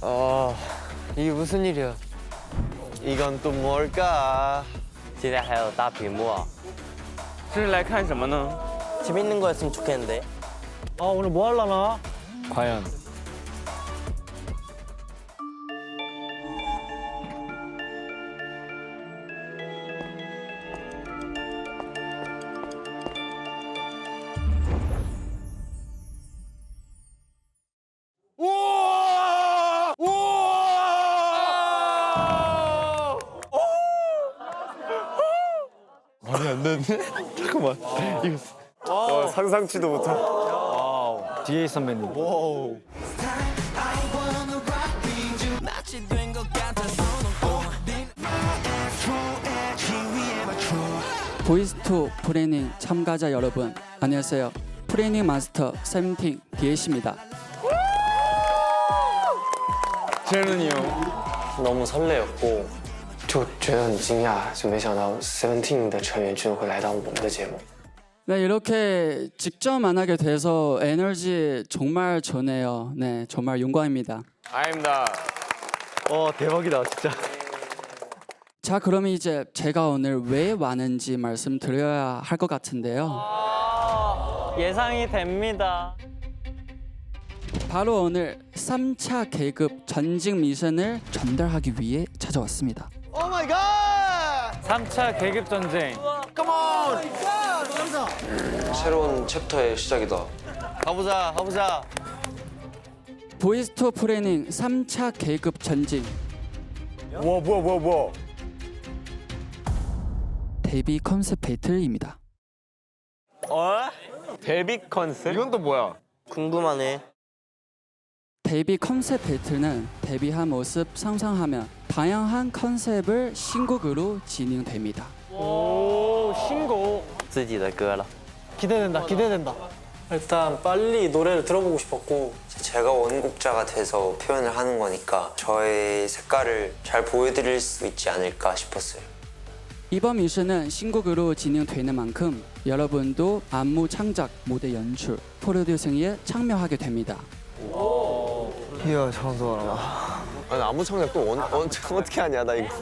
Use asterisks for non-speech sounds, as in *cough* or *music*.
아 이게 무슨 일이야? 이건 또 뭘까? 今天还有大屏幕啊！这是来看什么呢？ 재밌는 거였으면 좋겠는데. 아 오늘 뭐 할라나? 과연 말이 안 되는데? *laughs* 잠깐만. 이거 어, 상상치도 못한. 뒤에 선배님. 보이스투 프레닝 참가자 여러분 안녕하세요. 프레닝 마스터 세븐틴 디에시입니다. 형 너무 설레었고 就觉得很惊讶，就没想到 Seventeen 的成员居然会来到我们的节目。 네 이렇게 직접 만나게 돼서 에너지 정말 좋네요 네 정말 영광입니다 아닙니다. 어 대박이다 진짜 자 그러면 이제 제가 오늘 왜 왔는지 말씀드려야 할 것 같은데요 예상이 됩니다. 바로 오늘 3차 계급 전직 미션을 전달하기 위해 찾아왔습니다 오 마이 갓! 3차 계급 전쟁 새로운 챕터의 시작이다. 가보자, 가보자. 보이스투 프레닝 3차 계급 전직 와 뭐야 뭐야 뭐야? 데뷔 컨셉 배틀입니다 어? 데뷔 컨셉? 이건 또 뭐야? 궁금하네. 데뷔 컨셉 배틀은 데뷔한 모습 상상하며 다양한 컨셉을 신곡으로 진행됩니다. 오 신곡 自己的歌了。 기대된다. 기대된다. 일단 빨리 노래를 들어보고 싶었고 제가 원곡자가 돼서 표현을 하는 거니까 저의 색깔을 잘 보여드릴 수 있지 않을까 싶었어요. 이번 미션은 신곡으로 진행되는 만큼 여러분도 안무 창작, 무대 연출, 프로듀싱에 참여하게 됩니다. 이야, 들어라. 아니 아무 창작 또 언, 언, 어떻게 하냐 나 이거.